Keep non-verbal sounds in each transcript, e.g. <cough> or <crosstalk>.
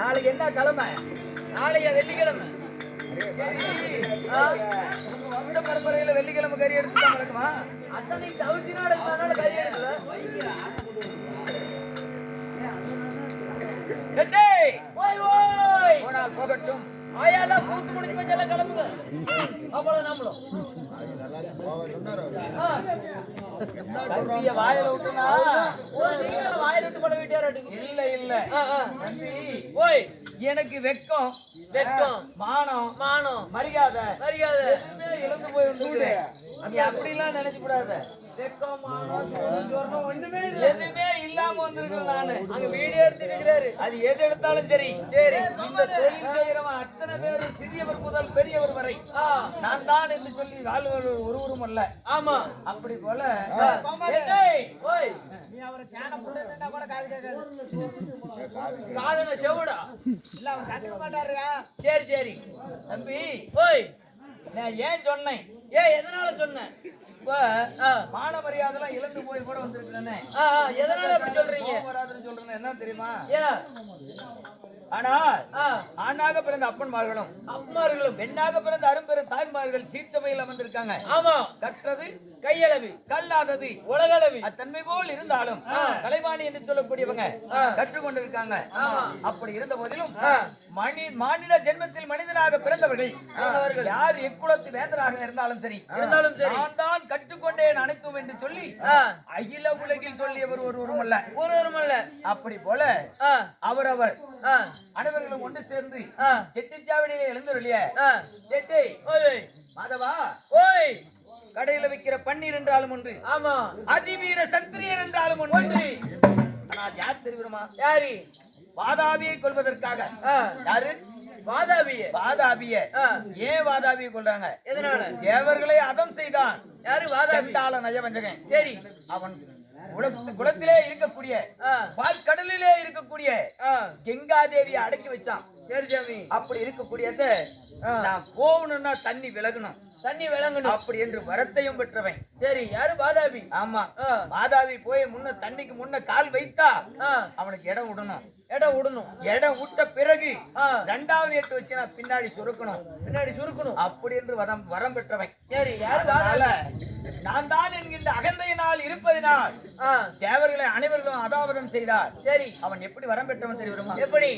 நாளைக்கு என்ன கிழமை? நாளைய வெள்ளிக்கிழமை. வம்ச பரம்பரையில வெள்ளிக்கிழமை கறி எடுத்து தான் நடக்குமா அத்தனை தவிர்த்து நாடு அதனால கறி எடுக்கல. ஓய் ஓய்! போனால் போகட்டும். ஆயாலாம் கூத்து முடிஞ்சு போச்சு எல்லாம் கிளம்புங்க. அவ்வளவு நம்மளும். வாயில விட்டுனா ஓ, நீங்களும் வாயை விட்டு போட வீட்டாராட்டுங்க இல்ல இல்ல. ஓய் எனக்கு வெக்கம் வெட்கம். மானம். மானம். மரியாதை. மரியாதை. எதுவுமே இழந்து போய் நீ அப்படிலாம் நினைச்சு கூடாத எதுவுமே இல்லாம வந்திருக்கேன் நானு. அங்க வீடியோ எடுத்துட்டு இருக்கிறாரு. அது எது எடுத்தாலும் சரி. சரி இந்த தொழில் செய்கிறவன் அத்தனை பேரு சிறியவர் முதல் பெரியவர் வரை. நான் தான் என்று சொல்லி வாழ்வர் ஒருவரும் அல்ல. ஆமா. அப்படி போல நீ அவரை கேன புட்டுன்னா கூட காது கேட்காது. காதன செவுடா. இல்ல அவன் கண்டுக்க மாட்டாருயா சரி சரி. தம்பி. ஓய். நான் ஏன் சொன்னேன்? ஏ எதனால சொன்ன இப்ப ஆ, மான மரியாதைலாம் இழந்து போய் கூட வந்திருக்கிறேனே ஆ, ஆ, எதனால அப்படி சொல்றீங்க? வராதுன்னு சொல்றேன் என்ன தெரியுமா? ஏ. ஆனால் ஆணாக பிறந்த அப்பன்மார்களும் அம்மார்களும் பெண்ணாக பிறந்த அரும்பெரும் தாய்மார்கள் சீர்சபையில் அமர்ந்திருக்காங்க. ஆமா. கற்றது கையளவு. கல்லாதது. உலகளவு. அத்தன்மை போல் இருந்தாலும். கலைவாணி என்று சொல்லக்கூடியவங்க. கற்றுக்கொண்டிருக்காங்க. அப்படி இருந்த போதிலும் மணி மாநில ஜென்மத்தில் மனிதனாக பிறந்தவர்கள். யார் எக்குலத்து வேந்தராக இருந்தாலும் சரி. இருந்தாலும் சரி. நான் தான் கற்றுக்கொண்டேன் அனைத்தும் என்று சொல்லி அகில உலகில் சொல்லியவர் ஒருவரும் அல்ல. ஒருவரும் அல்ல. அப்படி போல அவரவர் அனைவர்களும் ஒன்று சேர்ந்து செட்டிச்சாவடியிலே எழுந்துருளிய ஆ. செட்டி மாதவா. ஓய். கடையில விக்கிற பன்னீர் என்றாலும் ஒன்று. ஆமா. அதிவீர சத்திரியர் என்றாலும் ஒன்று. ஆனால் யார் தெரியுமா? யாரு? வாதாபியை கொள்வதற்காக யாரு? வாதாபிய. வாதாபிய. ஏன் வாதாபியை கொள்றாங்க எதனால? தேவர்களை அதம் செய்தான். யாரு வாதாபி? செண்டாள நயவஞ்சகன். சரி. அவன் குலத்திலே இருக்கக்கூடிய ஆ, பால்கடலிலே இருக்கக்கூடிய ஆ, கெங்காதேவியை அடக்கி வச்சான். சரி சாமி அப்படி இருக்கக்கூடியத. நான் போகணும்னா தண்ணி விலகணும். தண்ணி விளங்கணும் அப்படி என்று வரத்தையும் பெற்றவன். சரி யாரு வாதாபி ஆமா. ஆ, மாதாவி போய் முன்ன தண்ணிக்கு முன்ன கால் வைத்தா அவனுக்கு இடம் விடணும். இடம் விடணும். இடம் விட்ட பிறகு ரெண்டாவது எட்டு வச்சு நான் பின்னாடி சுருக்கணும். பின்னாடி சுருக்கணும். அப்படி என்று வரம் வரம் பெற்றவன். சரி யாரு வாதாபி நான் தான் என்கின்ற அகந்தையினால் இருப்பதினால் தேவர்களை அனைவர்களும் அதாவதம் செய்தார். சரி. அவன் எப்படி வரம் பெற்றவன் தெரியுமா? எப்படி?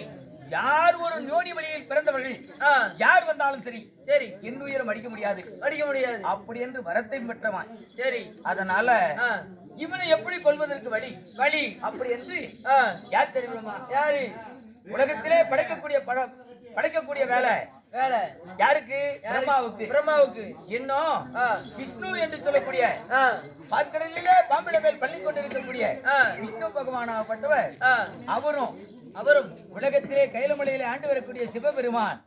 யார் ஒரு நோடி வழியில் பிறந்தவர்கள்? யார் வந்தாலும் சரி. சரி. இன்னுயிரம் அடிக்க முடியாது. அடிக்க முடியாது. அப்படி என்று வரத்தை பெற்றவன். சரி. அதனால இவனை எப்படி கொள்வதற்கு வழி? வழி. அப்படி என்று யார் தெரியுமா? யாரு? உலகத்திலே படைக்கக்கூடிய பட படைக்கக்கூடிய வேலை. வேலை. யாருக்கு? யாரு? பிரம்மாவுக்கு. பிரம்மாவுக்கு. இன்னும் விஷ்ணு என்று சொல்லக்கூடிய பார்க்கடலிலே பாம்பிட மேல் பள்ளி கொண்டிருக்கக்கூடிய விஷ்ணு பகவானாகப்பட்டவர். அவரும் அவரும் உலகத்திலே கைலமலையிலே ஆண்டு வரக்கூடிய சிவபெருமான்.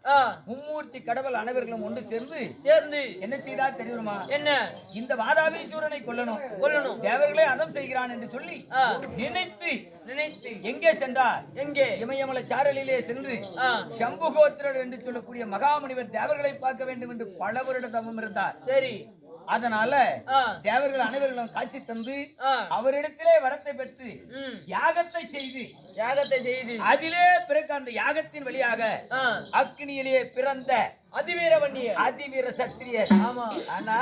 மும்மூர்த்தி கடவுள் அனைவர்களும் ஒன்று சேர்ந்து சேர்ந்து. என்ன செய்தார் தெரியுமா? என்ன? இந்த வாதாபீஸ்வரனை கொல்லணும். கொல்லணும். தேவர்களே அதம் செய்கிறான் என்று சொல்லி நினைத்து நினைத்து. எங்கே சென்றார்? எங்கே? இமயமலை சாரலிலே சென்று சம்புகோத்திரர் என்று சொல்லக்கூடிய மகாமுனிவர் தேவர்களை பார்க்க வேண்டும் என்று பல வருட தவம் இருந்தார். சரி. அதனால தேவர்கள் அனைவர்களும் காட்சி தந்து அவரிடத்திலே வரத்தை பெற்று யாகத்தை செய்து யாகத்தை செய்து. அதிலே பிறகு அந்த யாகத்தின் வழியாக அக்னியிலே பிறந்த அதிவீர வண்டிய அதிவீர சத்திரியர் ஆமா. ஆனா.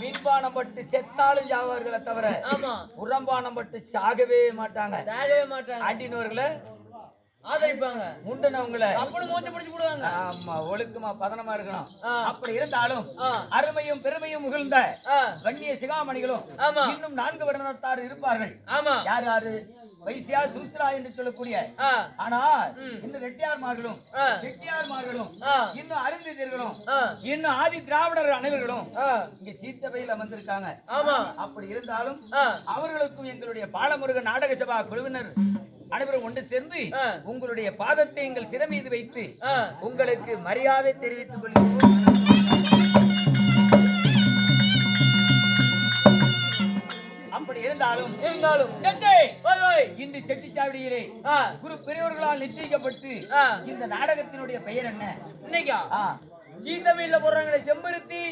மீன்பானம் பட்டு செத்தாலும் சாவார்களை தவிர ஆமா. உரம்பானம் பட்டு சாகவே மாட்டாங்க. சாகவே மாட்டாங்க. ஆண்டினவர்களை ஆதரிப்பாங்க. முண்டனவங்களை அப்படி மூச்சு பிடிச்சு போடுவாங்க. ஆமா ஒழுக்கமா பதனமா இருக்கணும். அப்படி இருந்தாலும் அருமையும் பெருமையும் முகிழ்ந்த வன்னிய சிகாமணிகளும் இன்னும் நான்கு வருடத்தார் இருப்பார்கள். ஆமா. யார் யாரு? வைசியா சூஸ்திரா என்று சொல்லக்கூடிய ஆனால். இந்த ரெட்டியார்மார்களும் ஆ, செட்டியார்மார்களும் இன்னும் அருந்திதர்களும் இன்னும் ஆதி திராவிடர் அனைவர்களும் இங்க சீத்தபையில் அமர்ந்திருக்காங்க. ஆமா. அப்படி இருந்தாலும் அவர்களுக்கும் எங்களுடைய பாலமுருக நாடக சபா குழுவினர் அனைவரும் ஒன்று சேர்ந்து. உங்களுடைய பாதத்தை எங்கள் சிறை மீது வைத்து உங்களுக்கு மரியாதை தெரிவித்துக் கொள்கிறோம். அப்படி இருந்தாலும் இருந்தாலும். இன்று செட்டிச்சாவடியிலே குரு பெரியவர்களால் நிச்சயிக்கப்பட்டு இந்த நாடகத்தினுடைய பெயர் என்ன? இன்னைக்கா? ஆ, சீத்தமிழ்ல போடுறாங்களே செம்பருத்தி.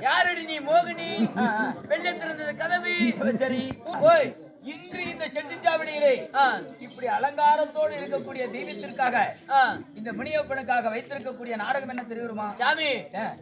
யாரடி நீ மோகினி? ஆ, ஆ. வெள்ளை திறந்தது கதவி. சரி. இன்று இந்த செட்டிச்சாவடியிலே இப்படி அலங்காரத்தோடு இருக்கக்கூடிய தெய்வத்திற்காக. இந்த முனியப்பனுக்காக வைத்திருக்கக்கூடிய நாடகம் என்ன தெரியுமா? சாமி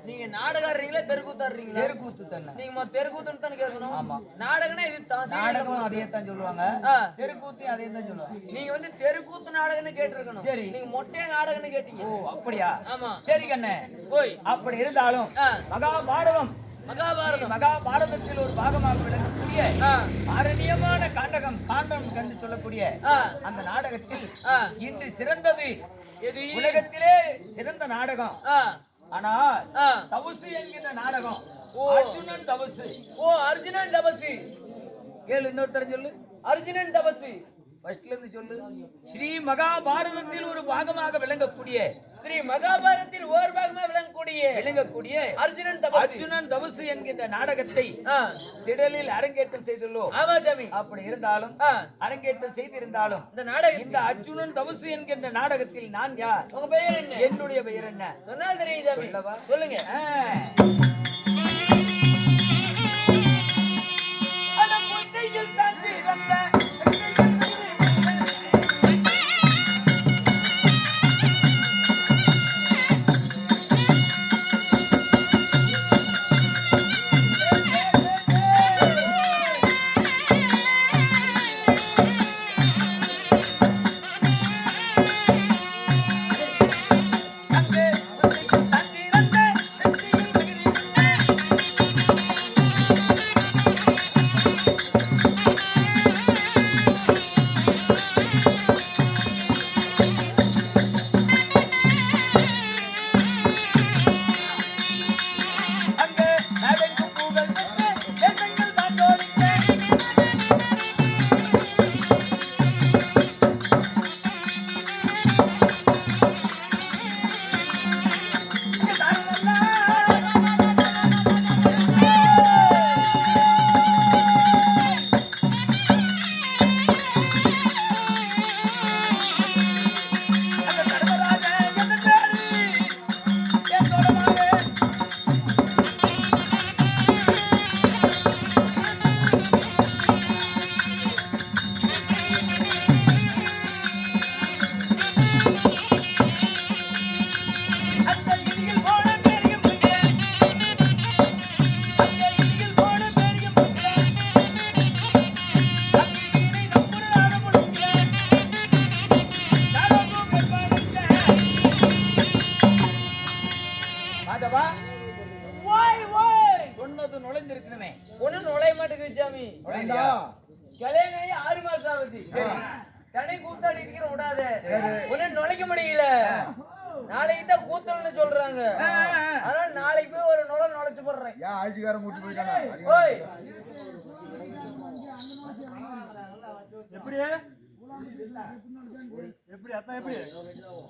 நீங்க நாடகாடுறீங்களா தெருக்கூத்தாடுறீங்களா? தெருக்கூத்து தானே நீங்க தெருக்கூத்துன்னு தானே கேட்கணும்? ஆமா. நாடகம்னா இது நாடகம் அதையே தான். சொல்லுவாங்க. ஆ. தெருக்கூத்தையும் அதையே தான் சொல்லுவாங்க. நீங்க வந்து தெருக்கூத்து நாடகம்னு கேட்டிருக்கணும். சரி. நீங்க மொட்டையா நாடகம்னு கேட்டீங்க. ஓ அப்படியா? ஆமா. சரி கண்ணே. போய். அப்படி இருந்தாலும் ஆ, மகாபாரதம் மகாபாரதம். மகாபாரதத்தில் ஒரு பாகமாக விளங்கக்கூடிய ஆ, அரணியமான காண்டகம் காண்டம் கண்டு சொல்லக்கூடிய அந்த நாடகத்தில். இன்று சிறந்தது. உலகத்திலே சிறந்த நாடகம். ஆனால். தபசு என்கிற நாடகம். ஓ. அர்ஜுனன் தபசு. ஓ அர்ஜுனன் தபசி. கேளு இன்னொருத்தர சொல்லு. அர்ஜுனன் தபசி. ஃபர்ஸ்ட்ல இருந்து சொல்லு. ஸ்ரீ மகாபாரதத்தில் ஒரு பாகமாக விளங்கக்கூடிய ஸ்ரீ மகாபாரத்தில் ஓர் பாகமா விளங்கக்கூடிய விளங்கக்கூடிய அர்ஜுனன் தபசி அர்ஜுனன் தபசு என்கின்ற நாடகத்தை திடலில் அரங்கேற்றம் செய்துள்ளோம். ஆமா சாமி அப்படி இருந்தாலும் அரங்கேற்றம் செய்திருந்தாலும் இந்த நாடகம் இந்த அர்ஜுனன் தபசு என்கின்ற நாடகத்தில் நான் யார்? உங்க பெயர் என்ன? என்னுடைய பெயர் என்ன? சொன்னால் சொல்லவா? சொல்லுங்க.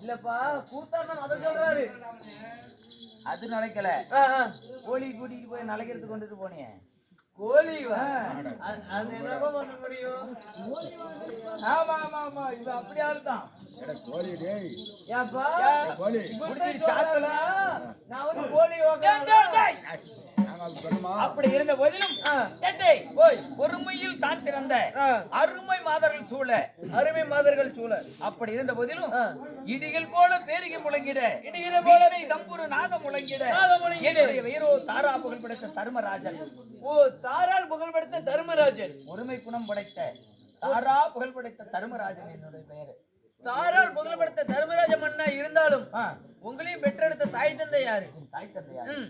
இல்லப்பா கூத்தாடினா அதை சொல்றாரு. அது ஆ. கோழி கூட்டிட்டு போய் நலைக்கிறதுக்கு கொண்டுட்டு போனியே. கோழி வா. அது பண்ண முடியும்? ஆமா ஆமா ஆமா. இது அப்படியே தான் எட கோழி டேய். ஏப்பா கோழி. நான் வந்து கோழி அப்படி இருந்த போதிலும் போய் ஒருமையில் தான் திறந்த. அருமை மாதர்கள் சூழ. அருமை மாதர்கள் சூழ. அப்படி இருந்த போதிலும். இடிகள் போல பேரிகை முழங்கிட. இடிகள் போல வீணை தம்புரு நாகம் முழங்கிட. என்னுடைய வீரோ தாரா புகழ் படைத்த தர்மராஜன். ஓ தாரால் புகழ்பெடுத்த தர்மராஜன். ஒருமை குணம் படைத்த தாரா புகழ் படைத்த தர்மராஜன் என்னுடைய பெயர். தாரால் புகழ்பெடுத்த தர்மராஜ மன்னா இருந்தாலும் உங்களையும் பெற்றெடுத்த தாய் தந்தை யாரு? தாய் தந்தையார் ம்.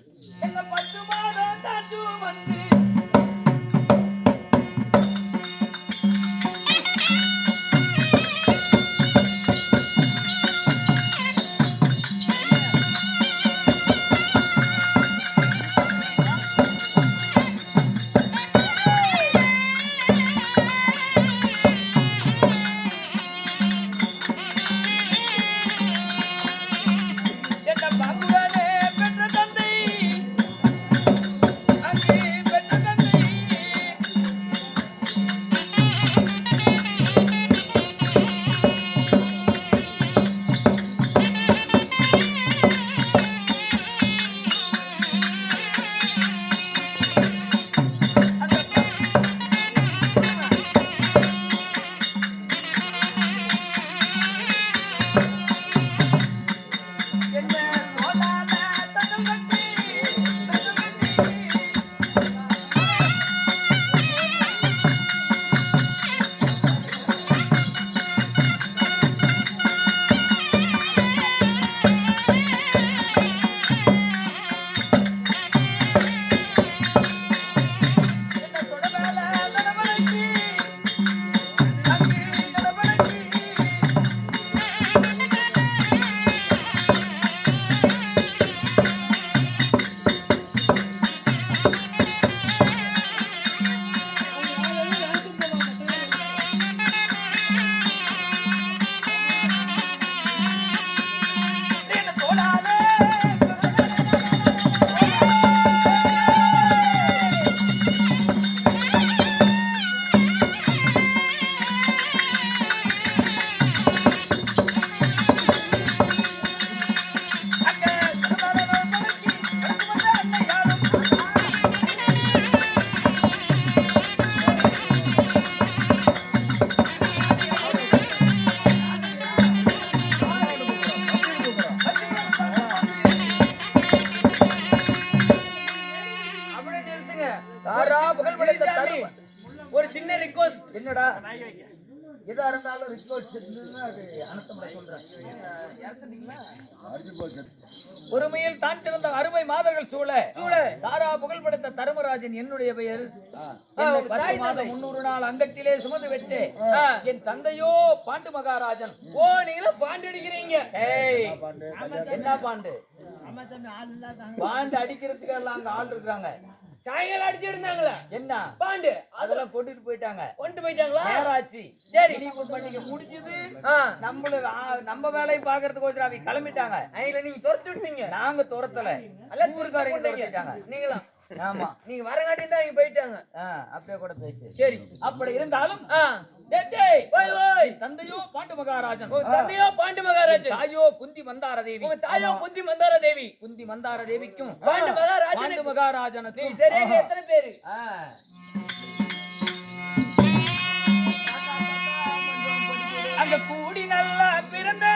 எதா இருந்தாலும் இருந்ததுன்னா அது சொல்றேன் போச்சு பொறுமையில் தான் சிறந்த அருமை மாதர்கள் சூழ. சூழ. தாரா புகழ்படுத்த தருமராஜன் என்னுடைய பெயர். பத்து மாதம். முன்னூறு நாள் அங்கத்திலே சுமந்து விட்டு. என் தந்தையோ பாண்டு மகாராஜன். ஓ நீங்கள பாண்டு அடிக்கிறீங்க ஏய் என்ன பாண்டு? பாண்டு? பாண்டு அடிக்கிறதுக்கு எல்லாம் அங்க ஆள் இருக்காங்க. காய்கள் அடிச்சு இருந்தாங்களா என்ன? பாண்டு. அதெல்லாம் கொண்டுட்டு போயிட்டாங்க. கொண்டு போயிட்டாங்களா? நேராச்சு. சரி. பண்டிகை முடிஞ்சது நம்மள நம்ம வேலையை பாக்குறதுக்கு கொஞ்சம் அவங்க கிளம்பிட்டாங்க. அவங்கள நீங்க துரத்தி விட்டீங்க. நாங்க துரத்தல. எல்லாம் ஊருக்காரங்க துரத்தி துரத்திட்டாங்க. நீங்களா ஆமா. நீங்க வரங்காட்டியும் தான் அவங்க போயிட்டாங்க. அப்படியே கூட பேசு. சரி. அப்படி இருந்தாலும் ஓய் தந்தையோ பாண்டு மகாராஜன் தந்தையோ பாண்டு மகாராஜன் தாயோ குந்தி மந்தார தேவி உங்க தாயோ குந்தி மந்தார தேவி குந்தி மந்தார தேவிக்கும் பாண்டு மகாராஜன் பாண்டு மகாராஜனுக்கும் சரியாக எத்தனை பேரு. அங்க கூடி நல்லா பிறந்த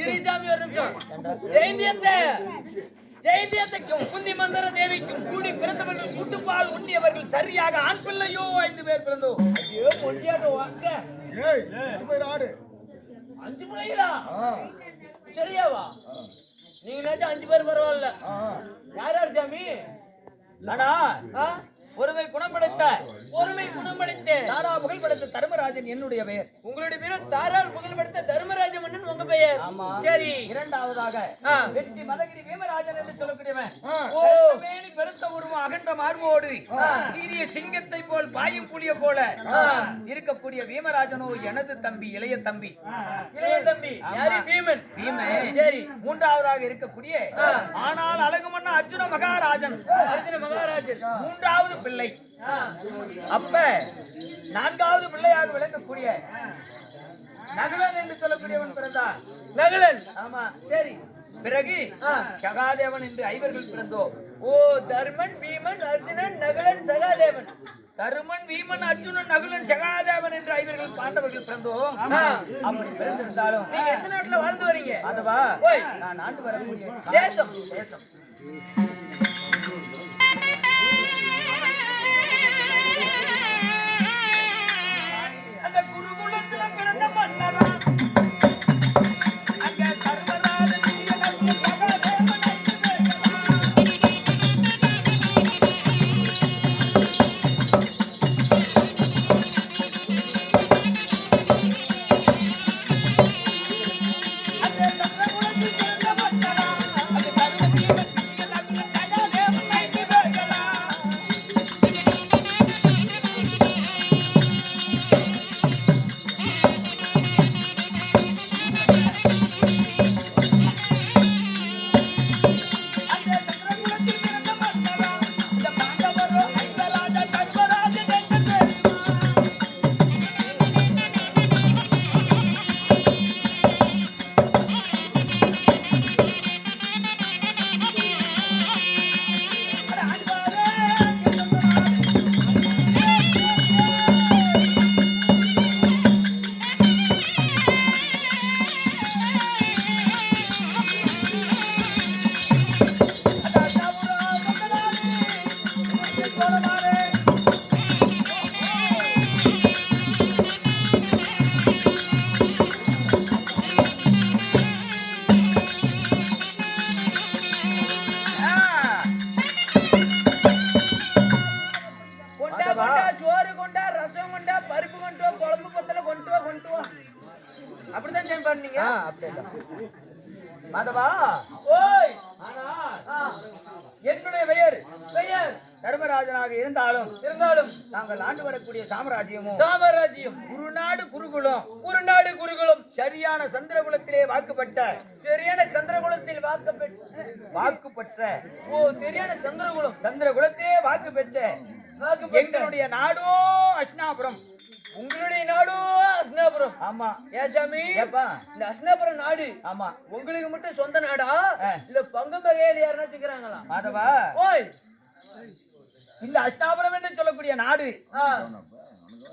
கிரிசாமி ஒரு நிமிஷம். ஜெயந்தியத்தை ஜெயந்தியத்தைக்கும் குந்தி மந்தர தேவிக்கும் கூடி பிறந்தவர்கள் கூட்டுப்பால் உண்ணியவர்கள் சரியாக ஆண் பிள்ளையோ ஐந்து பேர் பிறந்தோம். ஐயோ மொழியாட்டம் வாங்க. அஞ்சு ஆ. சரியாவா. நீங்க நினைச்சா அஞ்சு பேர் பரவாயில்ல. யார் யார் சாமி? ஆ? ஒருமை குணப்படுத்த பொறுமை குணமடைத்து தாரா புகழ்படுத்த தர்மராஜன் என்னுடைய பெயர். உங்களுடைய பேர் தாரார் புகழ்படுத்த தர்மராஜ மன்னன் உங்க பெயர். சரி. இரண்டாவதாக. வெற்றி மதகிரி வீமராஜன் என்று சொல்லக்கூடியவன். பெருத்த உருவம் அகன்ற மார்போடு சீரிய சிங்கத்தை போல் பாயும் புலிய போல. இருக்கக்கூடிய வீமராஜனோ எனது தம்பி இளைய தம்பி. இளைய தம்பி. பீமன். பீமன். சரி. மூன்றாவதாக இருக்கக்கூடிய. ஆனால் அழகுமன்ன அர்ஜுன மகாராஜன். அர்ஜுன மகாராஜன். மூன்றாவது பிள்ளை. அப்ப நான்காவது பிள்ளையாக விளங்கக்கூடிய நகுலன் என்று சொல்லக்கூடியவன் பிறந்தான் நகுலன் ஆமா சரி பிறகு. சகாதேவன் என்று ஐவர்கள் பிறந்தோம் ஓ தர்மன் பீமன் அர்ஜுனன் நகுலன் சகாதேவன் தருமன் வீமன் அர்ஜுனன் நகுலன் சகாதேவன் என்று ஐவர்கள் பாண்டவர்கள் பிறந்தோம். அப்படி பிறந்திருந்தாலும் நீங்க எந்த நாட்டுல வாழ்ந்து வரீங்க அதுவா. நான் ஆண்டு வரக்கூடிய தேசம். தேசம் நாங்கள் ஆண்டு வரக்கூடிய சாம்ராஜ்யமும் சாமராஜ்யம். குருநாடு குருகுலம். குறுநாடு குருகுலம். சரியான சந்திரகுலத்திலே வாக்குப்பட்ட சரியான சந்திரகுலத்தில் வாக்கப்பெற்ற வாக்குப்பட்ட ஓ சரியான சந்திரகுலம். சந்திரகுலத்திலே வாக்கு பெற்ற எங்களுடைய நாடோ அஷ்னாபுரம் உங்களுடைய நாடு அஸ்னாபுரம் ஆமா. ஏன் சாமி? ஏப்பா? இந்த அஸ்னாபுரம் நாடு. ஆமா. உங்களுக்கு மட்டும் சொந்த நாடா. இல்ல பங்கு மகையில யாருன்னா வச்சுக்கிறாங்களா மாதவா? ஓய். இந்த அஷ்டாபுரம் என்று சொல்லக்கூடிய நாடு.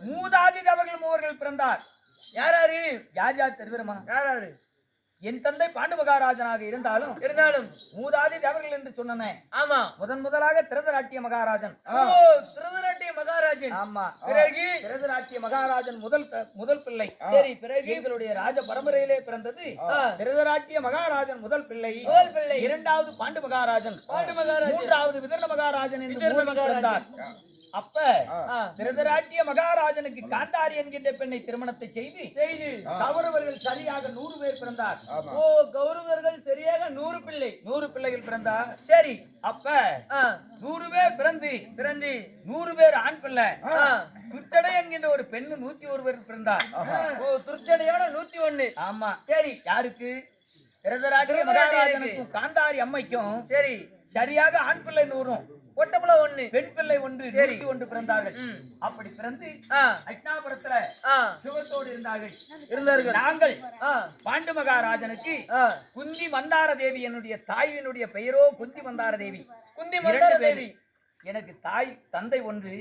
மூதாதி அவர்கள் மூவர்கள் பிறந்தார். யார் யாரு? யார் யார் தெரிவிரமா யார் யாரு? என் தந்தை பாண்டு மகாராஜனாக இருந்தாலும் இருந்தாலும் மூதாதி தேவர்கள் என்று சொன்னேன். ஆமா. முதன் முதலாக திருதராட்டிய மகாராஜன். திருதராட்டிய மகாராஜன். ஆமா. பிறகு? திருதராட்டிய மகாராஜன் முதல் முதல் பிள்ளை. சரி பிறகு? எங்களுடைய ராஜ பரம்பரையிலே பிறந்தது திருதராட்டிய மகாராஜன் முதல் பிள்ளை. முதல் பிள்ளை. இரண்டாவது பாண்டு மகாராஜன் பாண்டு மகாராஜன் மூன்றாவது விதர்ண மகாராஜன் என்று பிறந்தார். அப்ப திருதராட்டிய மகாராஜனுக்கு காந்தாரி என்கின்ற பெண்ணை திருமணத்தை செய்து செய்து. கௌரவர்கள் சரியாக நூறு பேர் பிறந்தார். ஓ கௌரவர்கள் சரியாக நூறு பிள்ளை. நூறு பிள்ளைகள் பிறந்தார் சரி அப்ப நூறு பேர் பிறந்து பிறந்து. நூறு பேர் ஆண் பிள்ளை. ஆ, துச்சடை என்கின்ற ஒரு பெண்ணு நூத்தி ஒரு பேர் பிறந்தார். ஓ திருச்சடையோட நூத்தி ஒண்ணு. ஆமா. சரி. யாருக்கு? திருதராட்டிய. மகாராஜனுக்கும் காந்தாரி அம்மைக்கும் சரி. சரியாக ஆண் பிள்ளை நூறும். ஒண்ணு. பெண் பிள்ளை ஒன்று சரி. ஒன்று பிறந்தார்கள். அப்படி பிறந்து ஆ, சுகத்தோடு இருந்தார்கள். இருந்தார்கள். நாங்கள் பாண்டு மகாராஜனுக்கு குந்தி மந்தார தேவி என்னுடைய தாயினுடைய பெயரோ குந்தி மந்தார தேவி குந்தி மந்தார. தேவி எனக்கு தாய் தந்தை ஒன்று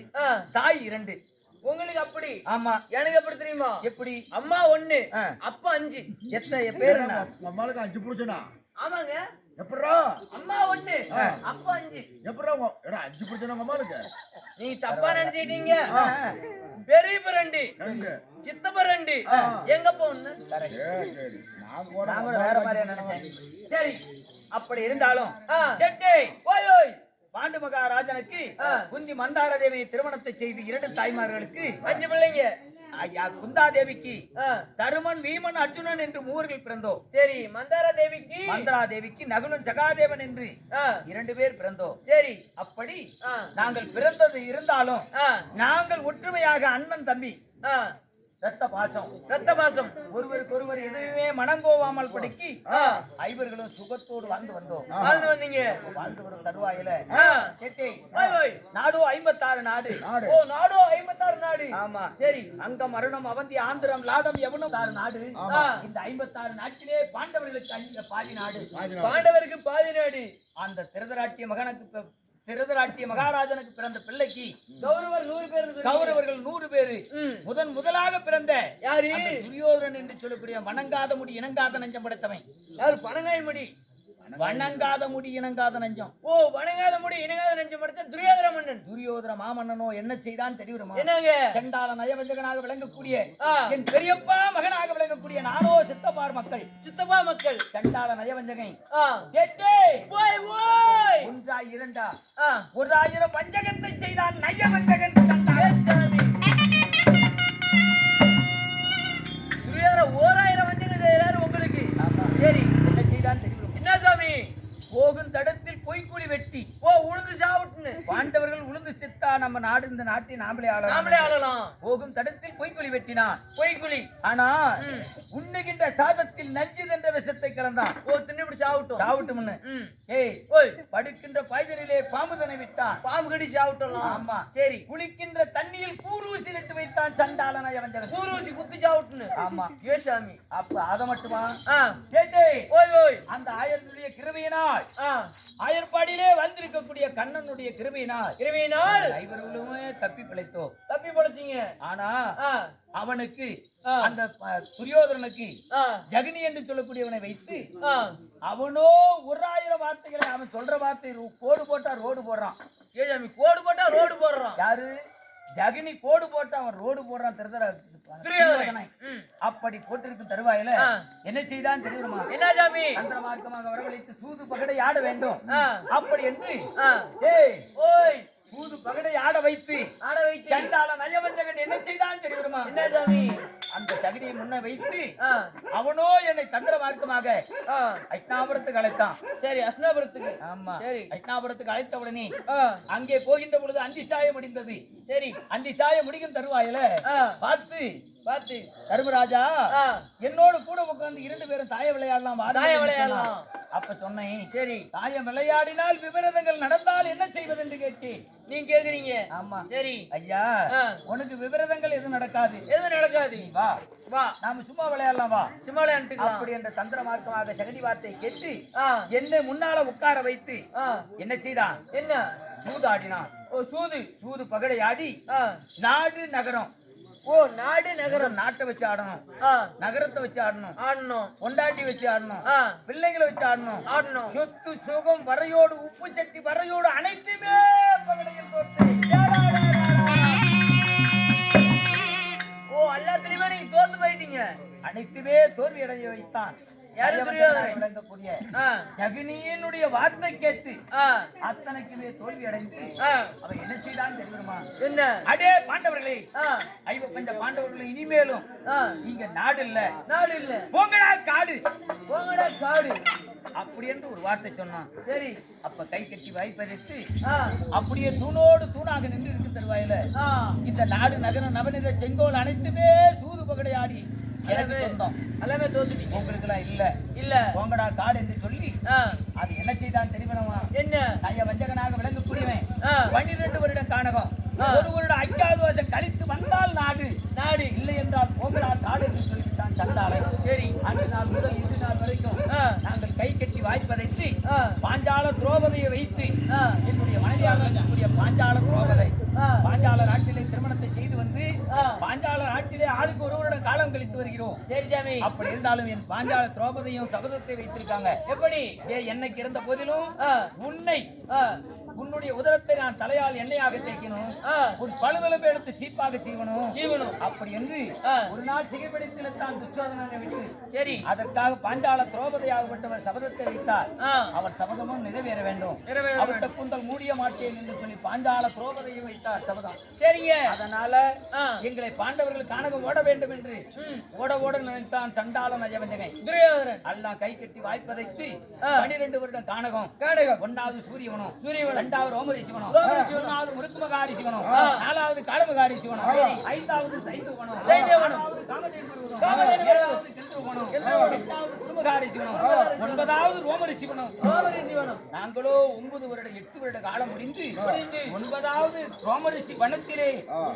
தாய் இரண்டு. உங்களுக்கு அப்படி? ஆமா. எனக்கு எப்படி தெரியுமா? எப்படி? அம்மா ஒண்ணு. அப்பா அஞ்சு. எத்த பேர்? நம்மளுக்கு அஞ்சு புடிச்சனா ஆமாங்க. எப்படா அம்மா ஒண்ணு. அப்பா அஞ்சு. எப்படா எடா அஞ்சு புடிச்சனா அம்மாளுக்கு நீ தப்பா நினைச்சிட்டீங்க. பெரியப்ப ரெண்டு. எங்க? சித்தப்ப ரெண்டு. கூட நான் கூட வேற நினைச்சேன். சரி. அப்படி இருந்தாலும் ஓய் ஓய். பாண்டு மகாராஜனுக்கு. குந்தி மந்தார தேவியை திருமணத்தை செய்து இரண்டு தாய்மார்களுக்கு அஞ்சு பிள்ளைங்க. குந்தா தேவிக்கு தருமன் வீமன் அர்ஜுனன் என்று மூவர்கள் பிறந்தோம். சரி மந்தார தேவிக்கு மந்தரா தேவிக்கு நகுலன் சகாதேவன் என்று இரண்டு பேர் பிறந்தோம். சரி. அப்படி நாங்கள் பிறந்தது இருந்தாலும் நாங்கள் ஒற்றுமையாக அண்ணன் தம்பி ரத்த பாசம். ரத்த பாசம். ஒருவருக்கு ஒருவர் எதுவுமே மனங்கோவாமல் படுக்கி ஐவர்களும் சுகத்தோடு வாழ்ந்து வந்தோம். வாழ்ந்து வந்தீங்க. வாழ்ந்து வரும் தருவாயில. நாடோ ஐம்பத்தாறு நாடு. ஓ நாடோ ஐம்பத்தாறு நாடு. ஆமா. சரி அங்கம் அருணம் அவந்தி ஆந்திரம் லாடம் எவனும் தாறு நாடு இந்த ஐம்பத்தாறு நாட்டிலே பாண்டவர்களுக்கு அஞ்சு பாதி நாடு. பாண்டவருக்கு பாதி நாடு. அந்த திருதராட்டிய மகனுக்கு திருதராட்டிய மகாராஜனுக்கு பிறந்த பிள்ளைக்கு கௌரவர் நூறு பேர் கௌரவர்கள் நூறு பேரு. முதன் முதலாக பிறந்த யாரு? அந்த துரியோதனன் என்று சொல்லக்கூடிய வணங்காத முடி இணங்காத நஞ்சம் படைத்தவன். யாரு? பணங்காய் முடி. வணங்காத முடி. இணங்காத நஞ்சம். ஓ வணங்காத முடி இணங்காத நெஞ்சம் படுத்த துரியோதர மன்னன். துரியோதன மாமன்னனோ என்ன செய்தான் தெரியுமா? என்னங்க? செண்டால நயவஞ்சகனாக விளங்கக்கூடிய என் பெரியப்பா மகனாக விளங்கக்கூடிய சித்தப்பார் மக்கள். சித்தப்பா மக்கள். செண்டால நயவஞ்சகன் ஆ, கேட்டே. ஓய் ஓய் ஒன்றா இரண்டா. ஒரு ஆயிரம் பஞ்சகத்தை செய்தான் நயவஞ்சகன் போகும் தடத்தில் பொய்க்குழி வெட்டி. ஓ உளுந்து சாவுட்டுன்னு. பாண்டவர்கள் உளுந்து சித்தா நம்ம நாடு இந்த நாட்டை நாமளே ஆளலாம். நாமளே ஆளலாம். போகும் தடத்தில் பொய்க்குழி வெட்டினான். பொய்க்குழி. ஆனா. உண்ணுகின்ற சாதத்தில் நஞ்சு என்ற விஷத்தை கலந்தான். ஓ தின்னு சாவுட்டும். சாவட்டும்னு. ஏய் ஓய். படுக்கின்ற பாய்தலிலே பாம்புதனை விட்டான். பாம்பு கடி சாவுட்டலாம் ஆமா. சரி. குளிக்கின்ற தண்ணியில் கூரூசி இட்டு வைத்தான் சண்டாளன அவஞ்சகன் கூரூசி குத்து சாவுட்டுன்னு. ஆமா. ஏ சாமி. அப்ப அத மட்டுமா? கேட்டே ஓய் ஓய். அந்த ஆயனுடைய கிருபையினால் ஆ. ஆயர்பாடியிலே வந்திருக்கக்கூடிய கண்ணனுடைய கிருபையினால் நாள் ஐவர்களுமே தப்பி பிழைத்தோம். தப்பி பொழைச்சீங்க ஆனா அவனுக்கு. அந்த துரியோதனனுக்கு ஜகினி என்று சொல்லக்கூடியவனை வைத்து அவனோ ஒரு ஆயிரம் வார்த்தைகளை அவன் சொல்ற வார்த்தை கோடு போட்டா ரோடு போடுறான். ஏ கோடு போட்டா ரோடு போடுறான். யாரு? ஜகினி கோடு போட்டா அவன் ரோடு போடுறான் திருதர அப்படி போட்டிருக்கும் தருவாயில. என்ன செய்தான் தெரியுமா? என்ன சாமி? சந்திர மார்க்கமாக வரவழைத்து சூது பகடை ஆட வேண்டும். அப்படி என்று ஏய் ஓய். சூது பகடை ஆட வைத்து ஆட வைத்து. சண்டாள நயவஞ்சகன் என்ன செய்தான் தெரியுமா என்ன சாமி? அந்த சகடியை முன்ன வைத்து அவனோ என்னை தந்திர மார்க்கமாக ஆ. ஐட்னாபுரத்துக்கு அழைத்தான். சரி அஸ்னாபுரத்துக்கு. ஆமா. சரி. ஐட்னாபுரத்துக்கு அழைத்த உடனே அங்கே போகின்ற பொழுது அந்தி சாய முடிந்தது. சரி. அந்தி சாய முடிக்கும் தருவாயில பார்த்து பார்த்து தர்மராஜா ஆ, என்னோடு கூட உட்கார்ந்து இரண்டு பேரும் தாய விளையாடலாம் என்று விளையாடலாம். அப்ப சொன்னேன் சரி. தாயம் விளையாடினால் விபரீதங்கள் நடந்தால் என்ன செய்வது என்று கேட்டேன் நீங்க கேக்குறீங்க. ஆமா. சரி. ஐயா. உனக்கு விபரீதங்கள் எதுவும் நடக்காது. எது நடக்காது. வா. வா. நாம சும்மா விளையாடலாம் வா. சும்மா விளையாண்டுக்கலாம். அப்படி என்ற தந்திர மார்க்கமாக சகதி வார்த்தை கேட்டு என்னை முன்னால உட்கார வைத்து என்ன செய்தான்? என்ன? சூதாடினான். ஓ சூது. சூது பகடை ஆடி நாடு நகரம். ஓ நாடு நகரம். நாட்டை வச்சு ஆடணும். நகரத்தை வச்சு ஆடணும். ஆடணும். பொண்டாட்டி வச்சு ஆடணும். பிள்ளைங்களை வச்சு ஆடணும். ஆடணும். சொத்து சுகம் வரையோடு உப்பு சட்டி வரையோடு அனைத்துமே. ஓ எல்லாத்துலயுமே நீங்க தோத்து போயிட்டீங்க. அனைத்துமே தோல்வி அடைய வைத்தான்? விளங்கக்கூடிய ஜெகனியனுடைய வார்த்தை கேட்டு அத்தனைக்குமே தோல்வி அடைந்து ஆ, அவன் என்ன செய்தான் தெரியுமா? என்ன? அடே பாண்டவர்களே ஐவ பஞ்ச பாண்டவர்கள் இனிமேலும் நீங்க நாடு இல்ல. நாடு இல்ல. போங்கடா காடு. போங்கடா காடு. அப்படி என்று ஒரு வார்த்தை சொன்னான். சரி. அப்ப கை கட்டி வாய்ப்பதைத்து ஆ, அப்படியே தூணோடு தூணாக நின்று இருக்கு தருவாயில. இந்த நாடு நகரம் நவநிற செங்கோல் அனைத்துமே சூது பகடை ஆடி எனக்கு எல்லாமே சொந்தம். எல்லாமே தோத்துட்டீங்க. உங்களுக்கு எல்லாம் இல்ல. இல்ல. போங்கடா காடு என்று சொல்லி அது என்ன செய்தான் தெரியுமா என்ன? நய வஞ்சகனாக விளங்கக்கூடியவன். ஆ, பன்னிரண்டு வருடம் காணகம் ஆ. ஒரு வருடம் ஐயாவது வருஷம் கழித்து வந்தால் நாடு. நாடு. இல்லை என்றால் போங்கடா காடு என்று சொல்லிவிட்டான் சண்டாளை சரி. அன்று நாள் முதல் இன்று நாள் வரைக்கும் நாங்கள் கை கட்டி வாய்ப்பதைத்து பாஞ்சால துரோபதையை வைத்து என்னுடைய மனைவியாக இருக்கக்கூடிய பாஞ்சால துரோபதை பாஞ்சால நாட்டிலே திருமணத்தை செய்து வந்து. பாஞ்சால நாட்டிலே ஆளுக்கு ஒரு வருடம் காலம் கழித்து வருகிறோம். சரி சாமி. அப்படி இருந்தாலும் என் பாஞ்சால துரோபதையும் சபதத்தை வைத்திருக்காங்க. எப்படி? ஏ என்னைக்கு இருந்த போதிலும் உன்னை உன்னுடைய உதரத்தை நான் தலையால் எண்ணெயாக தேய்க்கணும் ஒரு பழுவெலும்பு எடுத்து சீப்பாக செய்வனும் ஜீவனம் அப்படி என்று. ஒரு நாள் சிகைப்பிடித்தில் தான் துச்சோதனனை விட்டு. சரி. அதற்காக பாஞ்சால திரௌபதியாகப்பட்டவர் சபதத்தை வைத்தார். அவர் சபதமும் நிறைவேற வேண்டும். அவர்கிட்ட. கூந்தல் மூடிய மாட்டேன் என்று சொல்லி பாஞ்சால திரௌபதியை வைத்தார் சபதம். சரிங்க. அதனால எங்களை பாண்டவர்கள் காணகம் ஓட வேண்டும் என்று ஓட ஓட நினைத்தான் சண்டாள நஜவஞ்சகை துரியோதனன். எல்லாம் கை கட்டி வாய்ப்பதைத்து ஆ. பனிரெண்டு வருடம் காணகம் காடகம் ஒன்னாவது சூரியவனம். சூரியவனம். இரண்டாவது ரோமரி சிவனம். மூணாவது முருக்குமகாரி. நாலாவது காலமகாரி சிவனம். ஐந்தாவது. ஆறாவது. எட்டாவது குடும்பகாரி சிவனம் ஒன்பதாவது ரோமரி சிவனம் நாங்களோ ஒன்பது வருட எட்டு வருட காலம் முடிந்து. ஒன்பதாவது ரோமரிஷி வனத்திலே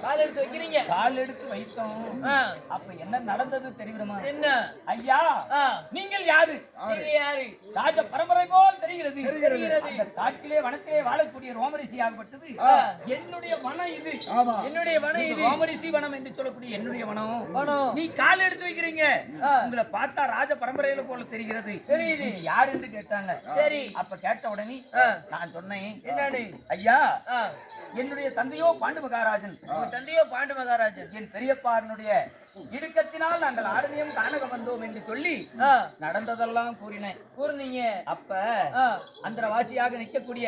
கால் எடுத்து வைக்கிறீங்க கால் எடுத்து வைத்தோம் அப்ப என்ன நடந்தது தெரியுமா என்ன ஐயா நீங்கள் யாரு யாரு ராஜ பரம்பரை போல் தெரிகிறது தெரிகிறது. அந்த காட்டிலே வனத்திலே வாழக்கூடிய ரோமரிஷி ஆகப்பட்டது. என்னுடைய வனம் இது. என்னுடைய வனம் இது. ரோமரிஷி வனம் என்று சொல்லக்கூடிய என்னுடைய வனம். நீ கால் எடுத்து வைக்கிறீங்க. உங்களை பார்த்தா ராஜ பரம்பரையில போல தெரிகிறது. யார் என்று கேட்டாங்க. சரி. அப்ப கேட்ட உடனே நான் சொன்னேன். ஐயா என்னுடைய தந்தையோ பாண்டு மகாராஜன். தந்தையோ பாண்டு மகாராஜன். என் பெரியப்பாரனுடைய இடுக்கத்தினால் நாங்கள் ஆரணியம் காணக வந்தோம் என்று சொல்லி நடந்ததெல்லாம் கூறினேன். கூறுனீங்க. அப்ப அந்த வாசியாக நிற்கக்கூடிய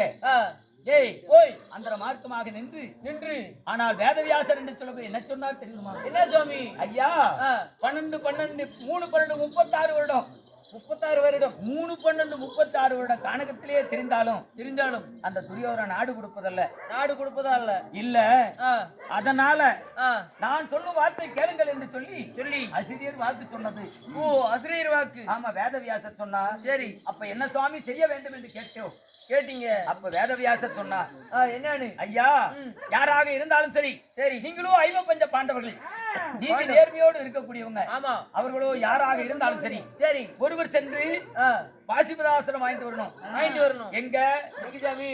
ஏய் ஓய் அந்த மார்க்கமாக நின்று. நின்று. ஆனால் வேதவியாசர் என்று சொல்லக்கூடிய என்ன சொன்னார் தெரியுமா? என்ன சுவாமி? ஐயா பன்னெண்டு பன்னெண்டு மூணு பன்னெண்டு முப்பத்தாறு வருடம். முப்பத்தாறு வருடம் மூணு பன்னெண்டு முப்பத்தாறு வருடம் கானகத்திலேயே தெரிந்தாலும் இருந்தாலும் அந்த துரியோதன நாடு கொடுப்பதல்ல. நாடு கொடுப்பதா இல்ல. இல்ல அதனால நான் சொல்லும் வார்த்தை கேளுங்கள் என்று சொல்லி சொல்லி. ஆசிரியர் வாக்கு சொன்னது. ஓ அசிரியர் வாக்கு. ஆமா வேதவியாசர் சொன்னார் சரி. அப்ப என்ன சுவாமி செய்ய வேண்டும் என்று கேட்டோம். கேட்டீங்க. அப்ப வேதவியாசர் சொன்னார். ஆ, என்னன்னு? ஐயா. யாராக இருந்தாலும் சரி சரி. நீங்களும் ஐவ பஞ்ச பாண்டவர்கள். நீங்க நேர்மையோடு இருக்கக்கூடியவங்க. ஆமா. அவர்களோ யாராக இருந்தாலும் சரி சரி. ஒருவர் சென்று பாசிபதாசனம் வாங்கிட்டு வரணும். வாங்கிட்டு வரணும். எங்க?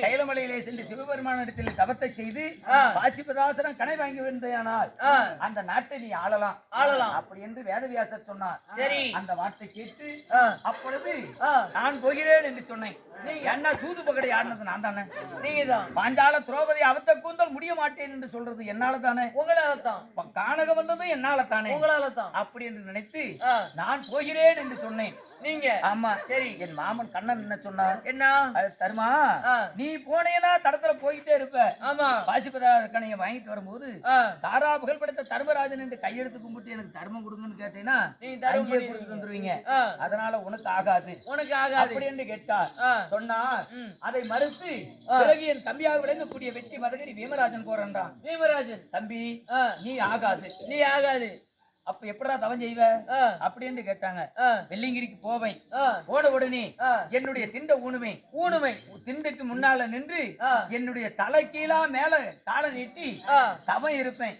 கைலமலையிலே சென்று சிவபெருமானிடத்தில் தவத்தை செய்து ஆ. பாசிபதாசனம் கனை வாங்கி வந்தேனால் அந்த நாட்டை நீ ஆளலாம். ஆளலாம். அப்படி என்று வேதவியாசர் சொன்னார். சரி. அந்த வார்த்தை கேட்டு அப்பொழுது நான் போகிறேன் என்று சொன்னேன். என்ன சூது பகடை ஆடினது நான் தானே? நீங்க தான் பாஞ்சால திரௌபதி அவத்த கூந்தல் முடிய மாட்டேன் என்று சொல்றது என்னால தானே? உங்களால தான் கானகம் வந்ததும் என்னால தானே? உங்களால தான் அப்படி என்று நினைத்து நான் போகிறேன் என்று சொன்னேன். நீங்க. ஆமா. சரி. என் மாமன் கண்ணன் என்ன சொன்னான் என்ன? தருமா நீ போனீங்கன்னா தடத்துல போயிட்டே இருப்ப. ஆமா. பாசிப்பதா கணைய வாங்கிட்டு வரும்போது தாரா புகழ்படுத்த தர்மராஜன் என்று கையெடுத்து கும்பிட்டு எனக்கு தர்மம் கொடுங்கன்னு கேட்டீங்கன்னா நீ தர அங்கேயே முடியும் கொடுத்துட்டு வந்துருவீங்க. அதனால உனக்கு ஆகாது. உனக்கு ஆகாது. அப்படி என்று கேட்டார். சொன்னா. அதை மறுத்து. பிறகு என் தம்பியாக விளங்கக்கூடிய வெற்றி மதகரி பீமராஜன் போறான்றான். பீமராஜன் தம்பி நீ ஆகாது. நீ ஆகாது. அப்ப எப்படா தவம் செய்வ? அப்படின்னு கேட்டாங்க. வெள்ளிங்கிரிக்கு போவேன். போன உடனே என்னுடைய திண்ட ஊனுமை ஊனுமை திண்டுக்கு முன்னால நின்று என்னுடைய தலை கீழா மேல காலை நீட்டி தவம் இருப்பேன்.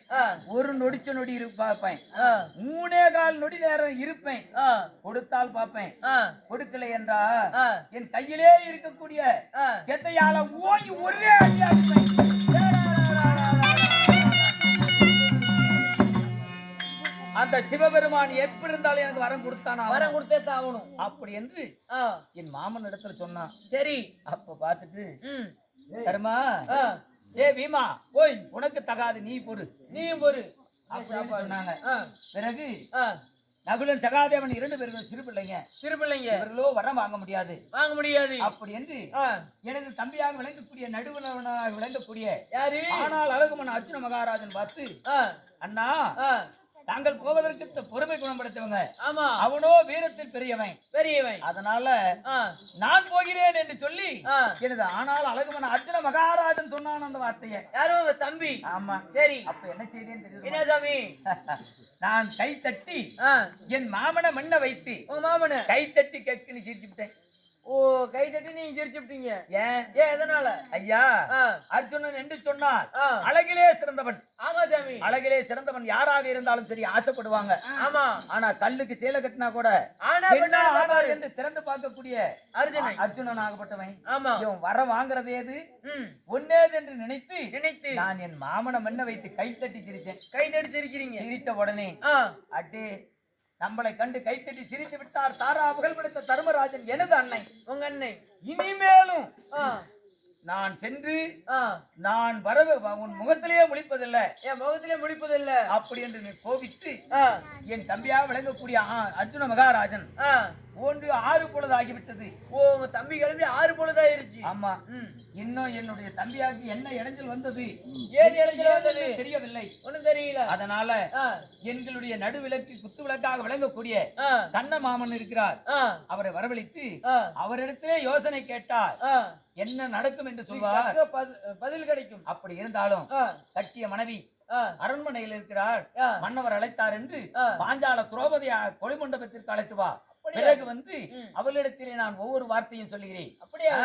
ஒரு நொடிச்ச நொடி இரு பார்ப்பேன். மூணே கால் நொடி நேரம் இருப்பேன். கொடுத்தால் பார்ப்பேன். கொடுக்கல என்றா என் கையிலே இருக்கக்கூடிய ஆ. கெத்தையால ஓங்கி ஒரே அடி அந்த சிவபெருமான் எப்படி இருந்தாலும் எனக்கு வரம் கொடுத்தானா? வரம் கொடுத்தே தான் ஆகணும். அப்படி என்று என் மாமன் இடத்துல சொன்னான். சரி. அப்ப பார்த்துட்டு ம். தருமா ஏ பீமா போய் உனக்கு தகாது நீ பொறு. நீயும் பொறு. சொன்னாங்க. பிறகு நகுலன் சகாதேவன் இரண்டு பேரும் சிறு பிள்ளைங்க. சிறு பிள்ளைங்க. இவர்களோ வரம் வாங்க முடியாது. வாங்க முடியாது. அப்படி என்று எனது தம்பியாக விளங்கக்கூடிய நடுவனாக விளங்கக்கூடிய யாரு? ஆனால் அழகுமன் அர்ஜுன மகாராஜன் பார்த்து அண்ணா தாங்கள் போவதற்கு பொறுமை குணப்படுத்தவங்க. ஆமா. அவனோ வீரத்தில் பெரியவன். பெரியவன். அதனால நான் போகிறேன் என்று சொல்லி எனது ஆனால் அழகுமன் அர்ஜுன மகாராஜன் சொன்னான் அந்த வார்த்தையை. யாரும் தம்பி. ஆமா. சரி. அப்ப என்ன செய்தேன்னு தெரியுமா? என்ன சாமி? <laughs> நான் கை தட்டி என் மாமனை மண்ண வைத்து மாமனு? கை தட்டி கேக்குன்னு சிரிச்சு விட்டேன் ஓ கை தட்டி நீங்க சிரிச்சுட்டீங்க ஏன்? ஏன் எதனால? ஐயா அர்ஜுனன் என்று சொன்னான் ஆ, அழகிலே சிறந்தவன். ஆமா சாமி. அழகிலே சிறந்தவன் யாராக இருந்தாலும் சரி ஆசைப்படுவாங்க. ஆமா. ஆனா கல்லுக்கு சேலை கட்டினா கூட என்று திறந்து பார்க்கக்கூடிய அர்ஜுனை அர்ஜுனன் ஆகப்பட்டவன். ஆமா. இவன் வர வாங்குறது ஏது? ம். ஒன்னேது என்று நினைத்து நினைத்து. நான் என் மாமனை மண்ண வைத்து கை தட்டி சிரிச்சேன் கை தட்டி சிரிக்கிறீங்க. சிரித்த உடனே அட்டே நம்மளை கண்டு கைத்தட்டி சிரித்து விட்டார். தாரா புகழ்படுத்த தர்மராஜன் எனது அன்னை உங்க அண்ணன். இனிமேலும் நான் சென்று நான் வரவு உன் முகத்திலேயே முழிப்பதில்லை. என் முகத்திலே முடிப்பது இல்ல அப்படி என்று நீ கோபித்து என் தம்பியாக விளங்கக்கூடிய அர்ஜுன மகாராஜன் ஒன்று ஆறு பொழுது ஆகிவிட்டது ஓ உங்க தம்பி கிளம்பி ஆறு பொழுதாயிருச்சு. ஆமா. ம். இன்னும் என்னுடைய தம்பியாக்கு என்ன இடைஞ்சல் வந்தது? ஏது இடைஞ்சல் வந்தது? தெரியவில்லை. ஒண்ணும் தெரியல. அதனால எங்களுடைய நடுவிலக்கு குத்து விளக்காக விளங்கக்கூடிய கண்ண மாமன் இருக்கிறார். அவரை வரவழைத்து அவரிடத்திலே யோசனை கேட்டார். என்ன நடக்கும் என்று சொல்வார். பதில் கிடைக்கும். அப்படி இருந்தாலும் கட்டிய மனைவி அரண்மனையில் இருக்கிறார். மன்னவர் அழைத்தார் என்று. பாஞ்சால துரோபதியா கொலை மண்டபத்திற்கு அழைத்து வா? பிறகு வந்து. அவளிடத்திலே நான் ஒவ்வொரு வார்த்தையும் சொல்லுகிறேன். அப்படியா?